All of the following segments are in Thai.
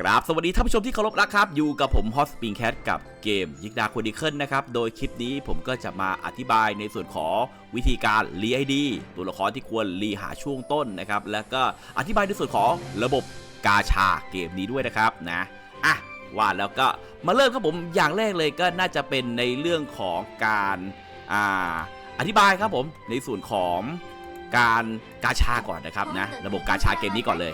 ครับสวัสดีท่านผู้ชมที่เคารพรักครับ อยู่กับผมฮอสปิงแคทกับเกมยิกดาโคดิเคิลนะครับ โดยคลิปนี้ผมก็จะมาอธิบายในส่วนของวิธีการรีไอดีตัวละครที่ควรรีหาช่วงต้นนะครับ แล้วก็อธิบายในส่วนของระบบกาชาเกมนี้ด้วยนะครับนะอะว่าแล้วก็มาเริ่มครับผมอย่างแรกเลยก็น่าจะเป็นในเรื่องของการอ่าอธิบายครับผมในส่วนของการกาชาก่อนนะครับนะ ระบบกาชาเกมนี้ก่อนเลย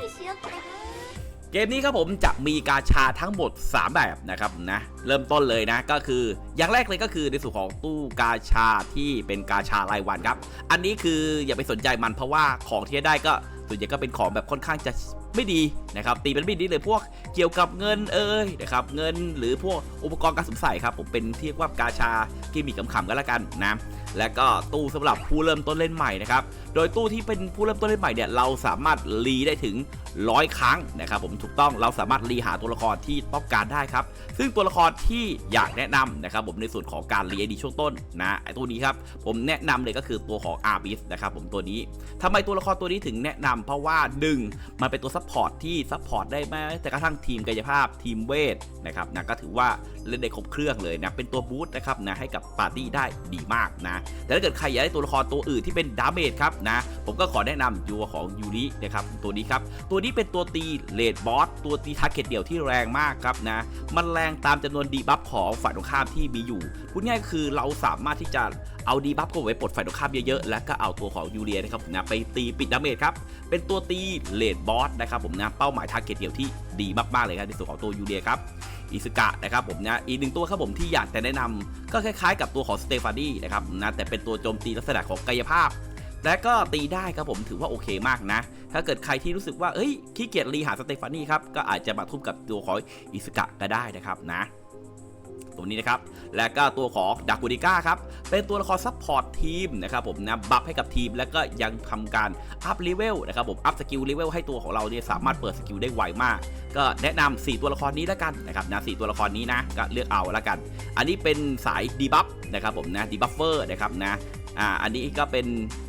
เกมนี้ครับผมจะมีกาชาทั้งหมด 3 แบบนะครับนะเริ่มต้นเลยนะก็คืออย่างแรกเลยก็คือในส่วนของตู้กาชาที่เป็นกาชารายวันครับ อันนี้คืออย่าไปสนใจมันเพราะว่าของที่ได้ก็ส่วนใหญ่ก็เป็นของแบบค่อนข้างจะ ไม่ดีนะครับตีเป็นไม่ดีเลยพวกเกี่ยวกับเงินเอ่ยนะครับเงินหรือพวกอุปกรณ์การสวมใส่ครับผมเป็นเรียกว่ากาชากิมมิคขำๆกันละกันนะและก็ตู้สำหรับผู้เริ่มต้นเล่นใหม่นะครับโดยตู้ที่เป็นผู้เริ่มต้นเล่นใหม่เนี่ยเราสามารถรีได้ถึงร้อยครั้งนะครับผมถูกต้องเราสามารถรีหาตัวละครที่ต้องการได้ครับ ซึ่งตัวละครที่อยากแนะนำนะครับผมในส่วนของการรีไอดีช่วงต้นนะไอตัวนี้ครับผมแนะนำเลยก็คือตัวของอาร์บิสนะครับผมตัวนี้ทำไมตัวละครตัวนี้ถึงแนะนำเพราะว่า 1 มันเป็นตัวซัพพอร์ตที่ซัพพอร์ตได้แม้แต่กระทั่งทีมกายภาพทีมเวทนะครับนะก็ถือว่าเล่นได้ครบเครื่องเลยนะเป็นตัวบูสต์นะครับนะให้กับปาร์ตี้ได้ดีมากนะแต่ถ้าเกิดใครอยากได้ตัวละครตัวอื่นที่เป็นดาเมจครับนะผมก็ขอแนะนำยูของยูรินะครับตัวนี้ครับตัวนี้เป็นตัวตีเลดบอสตัวตีทาร์เก็ตเดี่ยวที่แรงมากครับนะมันแรงตามจำนวนดีบัฟของฝ่ายตรงข้ามที่มีอยู่พูดง่ายคือเราสามารถที่จะ เอาดีบัฟเข้าไว้ปลดฝ่ายตรงข้ามเยอะๆ แล้วก็เอาตัวของยูเรียนะครับผมนะไปตีปิดดาเมจครับ เป็นตัวตีเลดบอสนะครับผมนะเป้าหมายทาร์เก็ตเดียวที่ดีมากๆเลยครับในส่วนของตัวยูเรียครับอิสกะนะครับผมนะอีกหนึ่งตัวครับผมที่อยากจะแนะนำก็คล้ายๆ กับตัวของสเตฟานีนะครับนะแต่เป็นตัวโจมตีลักษณะของกายภาพ และก็ตีได้ครับผมถือว่าโอเคมากนะ ถ้าเกิดใครที่รู้สึกว่าเอ้ยขี้เกียจรีหาสเตฟานีครับก็อาจจะมาทุ่มกับตัวของอิสกะก็ได้นะครับนะ ตัวนี้นะครับ และก็ตัวของดากูดิก้าครับ เป็นตัวละครซัพพอร์ตทีมนะครับผมนะบัฟให้กับทีม แล้วก็ยังทำการอัพเลเวลนะครับผมอัพสกิลเลเวลให้ตัวของเราเนี่ยสามารถเปิดสกิลได้ไวมาก ก็แนะนำ4ตัวละครนี้แล้วกันนะครับนะสตัวละครนี้นะก็เลือกเอาแล้วกัน อันนี้เป็นสายดีบัฟนะครับผมนะดีบัฟเฟอร์นะครับนะอ่าอันนี้ก็เป็น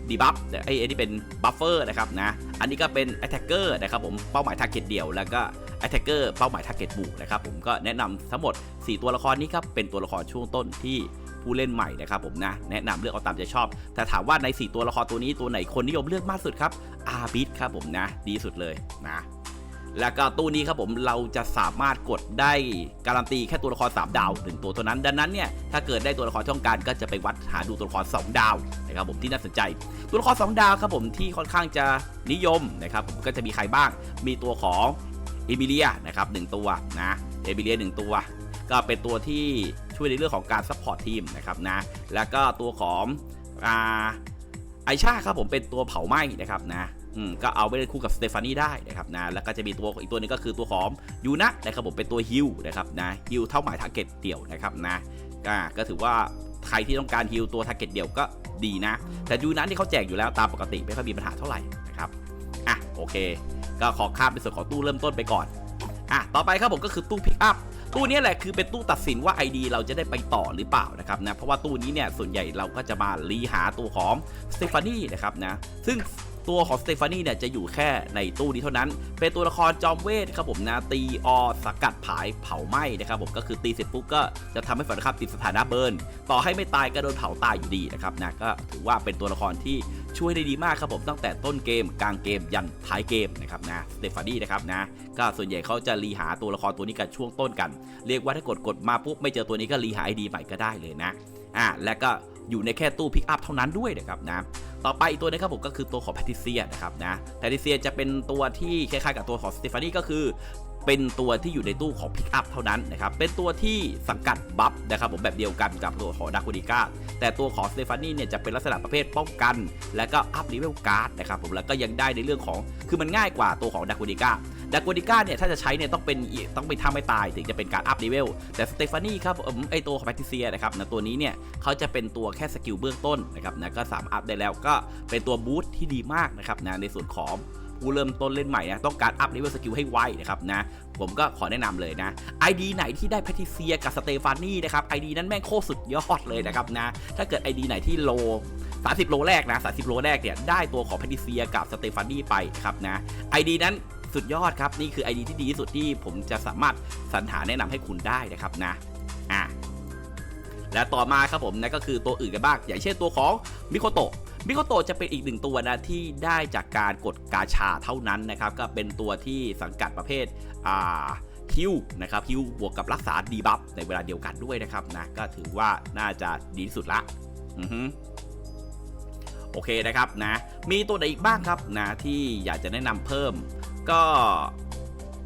ดีบัฟไอ้อ้นี่เป็นบัฟเฟอร์นะครับนะอันนี้ก็เป็นแอตแทกเกอร์นะครับผมเป้าหมายทาร์เก็ตเดียวแล้วก็ Attacker เป้าหมาย Target บุกนะครับผมก็แนะนำทั้งหมด 4 ตัวละครนี้ครับเป็นตัวละครช่วงต้นที่ผู้เล่นใหม่นะครับผมนะแนะนำเลือกเอาตามใจชอบ แต่ถามว่าใน 4 ตัวละครตัวนี้ตัวไหนคนนิยมเลือกมากสุดครับอาร์บิทครับผมนะ ดีสุดเลยนะแล้วก็ตู้นี้ครับผมเราจะสามารถกดได้การันตีแค่ตัวละคร 3 ดาวหนึ่งตัวเท่านั้น ดังนั้นเนี่ยถ้าเกิดได้ตัวละครช่องการก็จะไปวัดหาดูตัวละคร 2 ดาวนะครับผมที่น่าสนใจ ตัวละคร 2 ดาวครับผมที่ค่อนข้างจะนิยมนะครับผมก็จะมีใครบ้างมีตัวของ เอมิเลียนะครับหนึ่งตัวนะเอมิเลียหนึ่งตัว ก็เป็นตัวที่ช่วยในเรื่องของการซัพพอร์ตทีมนะครับนะแล้วก็ตัวของอ่าไอชาครับผมเป็นตัวเผาไหม้นะครับนะอืมก็เอาไปเล่นคู่กับสเตฟานีได้นะครับนะแล้วก็จะมีตัวอีกตัวนึงก็คือตัวของยูนะนะครับผมเป็นตัวฮิลนะครับนะฮิลเท่าหมายทาร์เก็ตเดี่ยวนะครับนะอ่าก็ถือว่าใครที่ต้องการฮิลตัวทาร์เก็ตเดี่ยวก็ดีนะ แต่ยูนะที่เขาแจกอยู่แล้วตามปกติไม่ค่อยมีปัญหาเท่าไหร่นะครับอะโอเค ก็ขอข้ามในส่วนของตู้เริ่มต้นไปก่อนอะต่อไปครับผมก็คือตู้พิกอัพตู้นี้แหละคือเป็นตู้ตัดสินว่า ID เราจะได้ไปต่อหรือเปล่านะครับนะเพราะว่าตู้นี้เนี่ยส่วนใหญ่เราก็จะมารีหาตัวของสเตฟานีนะครับนะซึ่ง ตัวของสเตฟานีเนี่ยจะอยู่แค่ในตู้นี้เท่านั้น เป็นตัวละครจอมเวทครับผมนะตีอสกัดผายเผาไหม้นะครับผมก็คือตีเสร็จปุ๊บก็จะทำให้ฝ่ายตรงข้ามติดสถานะเบิร์นต่อให้ไม่ตายก็โดนเผาตายอยู่ดีนะครับนะก็ถือว่าเป็นตัวละครที่ช่วยได้ดีมากครับผมตั้งแต่ต้นเกมกลางเกมยันท้ายเกมนะครับนะสเตฟานีนะครับนะก็ส่วนใหญ่เขาจะรีหาตัวละครตัวนี้กันช่วงต้นกัน เรียกว่าถ้ากดกดมาปุ๊บไม่เจอตัวนี้ก็รีหาไอดีใหม่ก็ได้เลยนะอ่าและก็ อยู่ในแค่ตู้พิกอัพเท่านั้นด้วยนะครับนะต่อไปอีกตัวนึงครับผมก็คือตัวของแพทิเซียนะครับนะแพทิเซียจะเป็นตัวที่คล้ายๆกับตัวของสเตฟานีก็คือเป็นตัวที่อยู่ในตู้ของพิกอัพเท่านั้นนะครับ เป็นตัวที่สังกัดบัฟนะครับผมแบบเดียวกันกับตัวของดาคูดิก้า แต่ตัวของสเตฟานีเนี่ยจะเป็นลักษณะประเภทป้องกัน และก็อัพเลเวลการ์ดนะครับผม แล้วก็ยังได้ในเรื่องของ คือมันง่ายกว่าตัวของดาคูดิก้า ดากูดิก้าเนี่ยถ้าจะใช้เนี่ยต้องเป็นต้องไปทำให้ตายถึงจะเป็นการอัพเลเวลแต่สเตฟานีครับไอตัวของแพทิเซียนะครับนะตัวนี้เนี่ยเขาจะเป็นตัวแค่สกิลเบื้องต้นนะครับนะก็สามอัพได้แล้วก็เป็นตัวบูสต์ที่ดีมากนะครับนะในส่วนของผู้เริ่มต้นเล่นใหม่นะต้องการอัพเลเวลสกิลให้ไวนะครับนะผมก็ขอแนะนำเลยนะ ID ไหนที่ได้แพทิเซียกับสเตฟานีนะครับ ID นั้นแม่งโคตรสุดยอดเลยนะครับนะถ้าเกิด ID ไหนที่โล 30 โลแรกนะ 30 โลแรกเนี่ยได้ตัวของแพทิเซียกับสเตฟานีไปครับนะ ID นั้น สุดยอดครับ นี่คือ ID ที่ดีที่สุดที่ผมจะสามารถสรรหาแนะนำให้คุณได้นะครับนะอะและต่อมาครับผมนั่นก็คือตัวอื่นกันบ้าง อย่างเช่นตัวของมิโคโตะมิโคโตะจะเป็นอีกหนึ่งตัวนะที่ได้จากการกดกาชาเท่านั้นนะครับ ก็เป็นตัวที่สังกัดประเภทอ่าฮิวนะครับฮิวบวกกับรักษาดีบัฟในเวลาเดียวกันด้วยนะครับนะก็ถือว่าน่าจะดีที่สุดละอือฮึโอเคนะครับนะมีตัวไหนอีกบ้างครับนะที่อยากจะแนะนำเพิ่ม ก็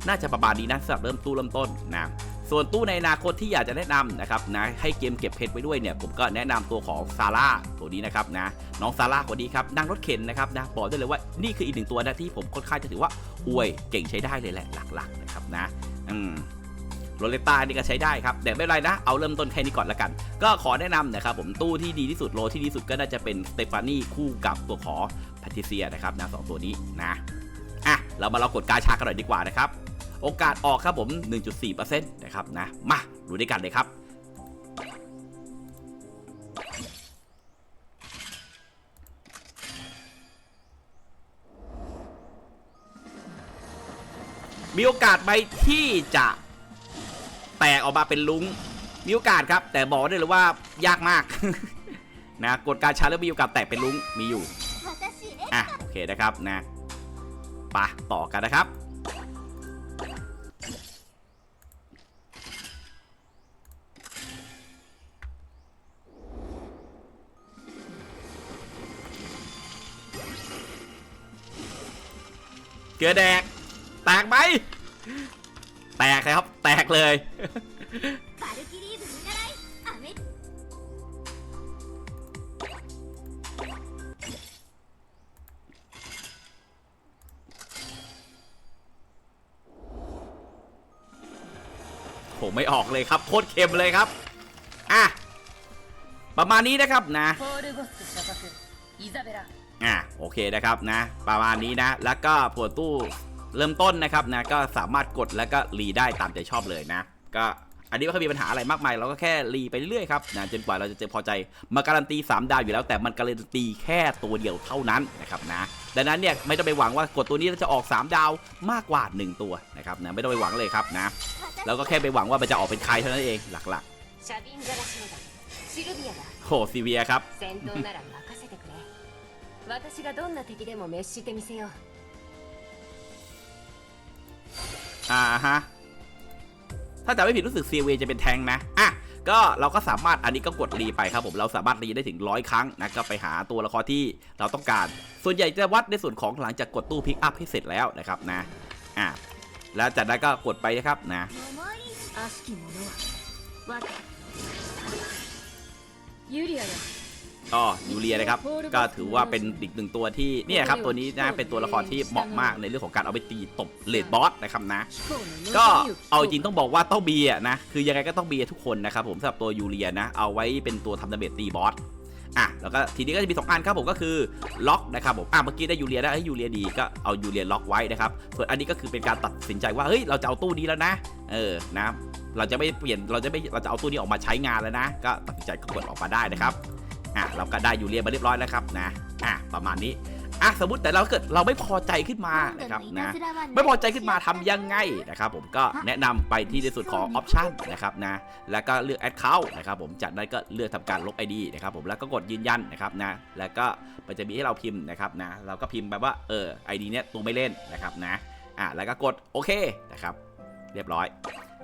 น่าจะประมาณนี้นะสำหรับเริ่มตู้เริ่มต้นนะส่วนตู้ในอนาคตที่อยากจะแนะนำนะครับนะให้เกมเก็บเพชรไว้ด้วยเนี่ยผมก็แนะนำตัวของซาร่าตัวนี้นะครับนะน้องซาร่าคนนี้ครับนั่งรถเข็นนะครับนะบอกได้เลยว่านี่คืออีกหนึ่งตัวนะที่ผมค่อนข้างจะถือว่าอวยเก่งใช้ได้เลยแหละหลักๆนะครับนะอืมโรเลต้านี่ก็ใช้ได้ครับ แต่ไม่เป็นไรนะ เอาเริ่มต้นแค่นี้ก่อนละกัน ก็ขอแนะนำนะครับผมตู้ที่ดีที่สุดโลที่ดีที่สุดก็น่าจะเป็นสเตฟานี่คู่กับตัวขอแพทิเซียนะครับนะสองตัวนี้นะ เรามาเรากดกาชากันหน่อยดีกว่านะครับ โอกาสออกครับผม 1.4%นะครับนะมาดูด้วยกันเลยครับมีโอกาสไหมที่จะแตกออกมาเป็นลุงมีโอกาสครับ แต่บอกได้เลยว่ายากมาก นะกดการชาร์จแล้วมีโอกาสแตกเป็นลุงมีอยู่อะโอเคนะครับนะไปะต่อกันนะครับ เกลือแดก แตกไหม แตกเลยครับ แตกเลย ผมไม่ออกเลยครับโคตรเค็มเลยครับอะประมาณนี้นะครับนะอะโอเคนะครับนะ ประมาณนี้นะ แล้วก็ผลตู้เริ่มต้นนะครับนะก็สามารถกดแล้วก็รีได้ตามใจชอบเลยนะ ก็ อันนี้ไม่ค่อยมีปัญหาอะไรมากมาย เราก็แค่รีไปเรื่อยๆครับนะจนกว่าเราจะเจอพอใจมาการันตี 3 ดาวอยู่แล้ว แต่มันการันตีแค่ตัวเดียวเท่านั้นนะครับนะดังนั้นเนี่ยไม่ต้องไปหวังว่ากดตัวนี้แล้วจะออก 3 ดาวมากกว่า 1 ตัวนะครับนะไม่ต้องไปหวังเลยครับนะแล้วก็แค่ไปหวังว่ามันจะออกเป็นใครเท่านั้นเองหลัก シャビンザラシノだシルビアだ ๆโหซีเวียครับ 戦闘なら任せてくれ私がどんな敵でも滅してみせよう อ่าฮะ ถ้าจำไม่ผิดรู้สึกซีเวจะเป็นแทงนะอะก็เราก็สามารถอันนี้ก็กดรีไปครับผมเราสามารถรีได้ถึงร้อยครั้งนะก็ไปหาตัวละครที่เราต้องการ ส่วนใหญ่จะวัดในส่วนของหลังจากกดตู้พิกอัพให้เสร็จแล้วนะครับนะอะแล้วจากนั้นก็กดไปนะครับนะยูเรีย ก็ยูเรียนะครับ ก็ถือว่าเป็นอีกหนึ่งตัวที่เนี่ยครับตัวนี้นะเป็นตัวละครที่เหมาะมากในเรื่องของการเอาไปตีตบเลดบอสนะครับนะ ก็เอาจริงต้องบอกว่าต้องบีนะคือยังไงก็ต้องบีทุกคนนะครับผมสำหรับตัวยูเรียนะเอาไว้เป็นตัวทำดาเมจตีบอสอะแล้วก็ทีนี้ก็จะมี 2 อันครับผมก็คือล็อกนะครับผมอะเมื่อกี้ได้ยูเรียได้ยูเรียดีก็เอายูเรียล็อกไว้นะครับส่วนอันนี้ก็คือเป็นการตัดสินใจว่าเฮ้ยเราจะเอาตู้นี้แล้วนะ เออนะเราจะไม่เปลี่ยนเราจะไม่เราจะเอาตู้นี้ออกมาใช้งานแล้วนะ ก็ตัดสินใจกดออกมาได้นะครับ อะเราก็ได้ยูเรียมาเรียบร้อยแล้วครับนะอะประมาณนี้อะสมมติแต่เราเกิดเราไม่พอใจขึ้นมานะครับนะไม่พอใจขึ้นมาทำยังไงนะครับผมก็แนะนำไปที่ในส่วนของออปชันนะครับนะแล้วก็เลือก Account นะครับผมจากนั้นก็เลือกทำการลบ ID นะครับผมแล้วก็กดยืนยันนะครับนะแล้วก็มันจะมีให้เราพิมพ์นะครับนะเราก็พิมพ์แบบว่าเออ ID เนี้ยตูไม่เล่นนะครับนะอะแล้วก็กดโอเคนะครับเรียบร้อย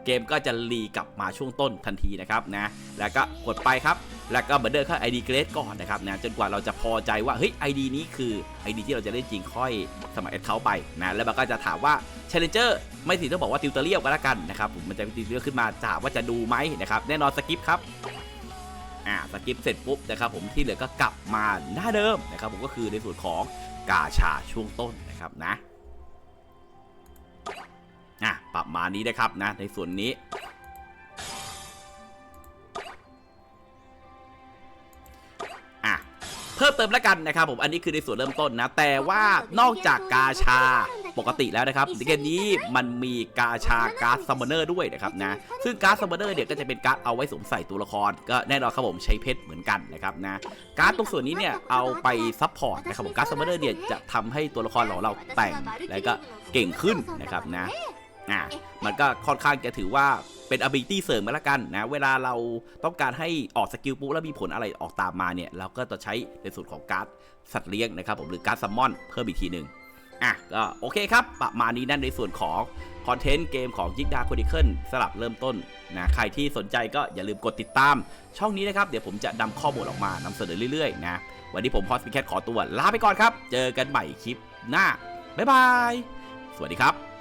เกมก็จะรีกลับมาช่วงต้นทันทีนะครับนะแล้วก็กดไปครับ แล้วก็เหมือนเดิมเข้า ID เกรดก่อนนะครับนะจนกว่าเราจะพอใจว่าเฮ้ย ID นี้คือ ID ที่เราจะเล่นจริงค่อยสมัครแอดเขาไปนะแล้วมันก็จะถามว่า Challenger ไม่สิต้องบอกว่าติวเตอร์เรียลก็แล้วกันนะครับผมมันจะติวเตอร์ขึ้นมาถามว่าจะดูไหมนะครับแน่นอนสกิปครับอ่าสกิปเสร็จปุ๊บนะครับผมที่เหลือก็กลับมาหน้าเดิมนะครับผมก็คือในส่วนของกาชาช่วงต้นนะครับนะ อะประมาณนี้นะครับนะในส่วนนี้ อะเพิ่มเติมแล้วกันนะครับผมอันนี้คือในส่วนเริ่มต้นนะ แต่ว่านอกจากกาชาปกติแล้วนะครับในเกมนี้มันมีกาชาการ์ดซัมมอนเนอร์ด้วยนะครับนะซึ่งการ์ดซัมมอนเนอร์เนี่ยก็จะเป็นการ์ดเอาไว้สวมใส่ตัวละคร ก็แน่นอนครับผมใช้เพชรเหมือนกันนะครับนะการ์ดตรงส่วนนี้เนี่ยเอาไปซัพพอร์ตนะครับผมการ์ดซัมมอนเนอร์เนี่ยจะทำให้ตัวละครของเราแต่งแล้วก็เก่งขึ้นนะครับนะ อะมันก็ค่อนข้างจะถือว่าเป็น ability เสริมมาละกันนะเวลาเราต้องการให้ออกสกิลปุ๊บแล้วมีผลอะไรออกตามมาเนี่ย เราก็จะใช้ในส่วนของการ์ดสัตว์เลี้ยงนะครับผมหรือการ์ดซัมมอนเพิ่มอีกทีหนึ่งอะก็โอเคครับ ประมาณนี้นั่นในส่วนของคอนเทนต์เกมของยิกดา c ค h ดิเคิลสลับเริ่มต้นนะใครที่สนใจก็อย่าลืมกดติดตาม ช่องนี้นะครับ เดี๋ยวผมจะนำข้อมูลออกมานำเสนอเรื่อยๆนะวันนี้ผมพอสปิแคทขอตัวลาไปก่อนครับ เจอกันใหม่คลิปหน้าบ๊ายบายสวัสดีครับ